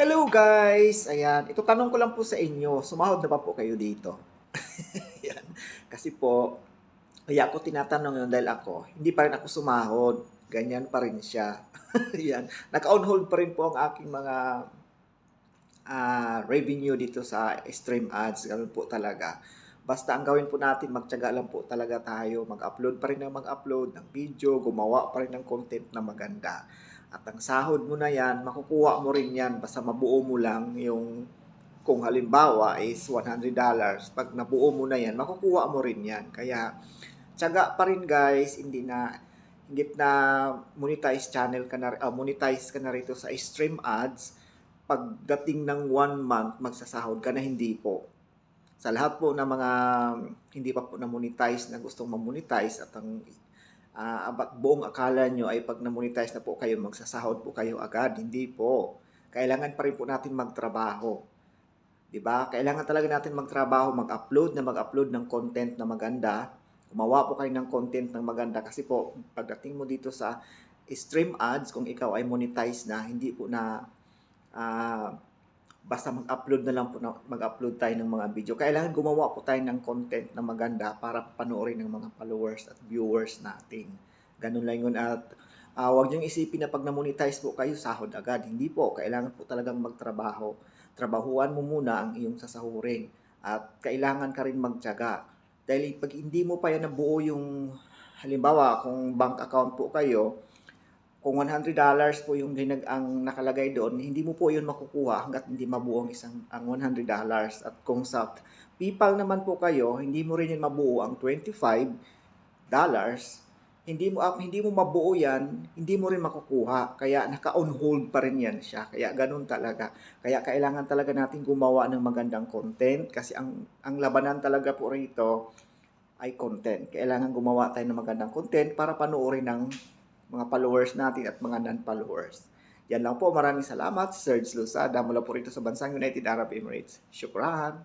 Hello guys! Ayan, ito tanong ko lang po sa inyo, sumahod na ba po kayo dito? Ayan. Kasi po, kaya ako tinatanong yun dahil ako, hindi pa rin ako sumahod. Ganyan pa rin siya. Ayan. Naka-on hold pa rin po ang aking mga ah, revenue dito sa stream ads. Ganun po talaga. Basta ang gawin po natin, magtyaga lang po talaga tayo. Mag-upload pa rin ng mag-upload ng video, gumawa pa rin ng content na maganda. At ang sahod mo na yan, makukuha mo rin yan. Basta mabuo mo lang yung, kung halimbawa is $100. Pag nabuo mo na yan, makukuha mo rin yan. Kaya, tiyaga pa rin guys, hindi na, hingit na monetize channel ka na, ah, monetize ka na rito sa stream ads, pagdating ng one month, magsasahod ka na hindi po. Sa lahat po ng mga hindi pa po na monetize na gustong mamonetize at ang abat buong akala nyo ay pag na-monetize na po kayo, magsasahod po kayo agad. Hindi po. Kailangan pa rin po natin magtrabaho. 'Di ba? Kailangan talaga natin magtrabaho, mag-upload na mag-upload ng content na maganda. Gumawa po kayo ng content ng maganda kasi po pagdating mo dito sa stream ads kung ikaw ay monetize na, hindi po na ah, basta mag-upload na lang po mag-upload tayo ng mga video. Kailangan gumawa po tayo ng content na maganda para panoorin ng mga followers at viewers natin. Ganun lang yun at ah, huwag niyong isipin na pag na-monetize po kayo, sahod agad. Hindi po. Kailangan po talagang magtrabaho. Trabahuan mo muna ang iyong sasahurin. At kailangan ka rin magtyaga. Dahil pag hindi mo pa yan nabuo yung, halimbawa, kung bank account po kayo, kung $100 po yung ginag ang nakalagay doon, hindi mo po yun makukuha hanggat hindi mabuo ang isang ang $100. At kung sa PayPal naman po kayo, hindi mo rin yun mabuo ang $25, hindi mo ah, hindi mo mabuo yan, hindi mo rin makukuha. Kaya naka-on hold pa rin yan siya. Kaya ganun talaga. Kaya kailangan talaga natin gumawa ng magandang content kasi ang ang labanan talaga po rito ay content. Kailangan gumawa tayo ng magandang content para panoorin ng mga followers natin at mga non-followers. Yan lang po. Maraming salamat. Serge Luzada mula po rito sa Bansang United Arab Emirates. Shukran.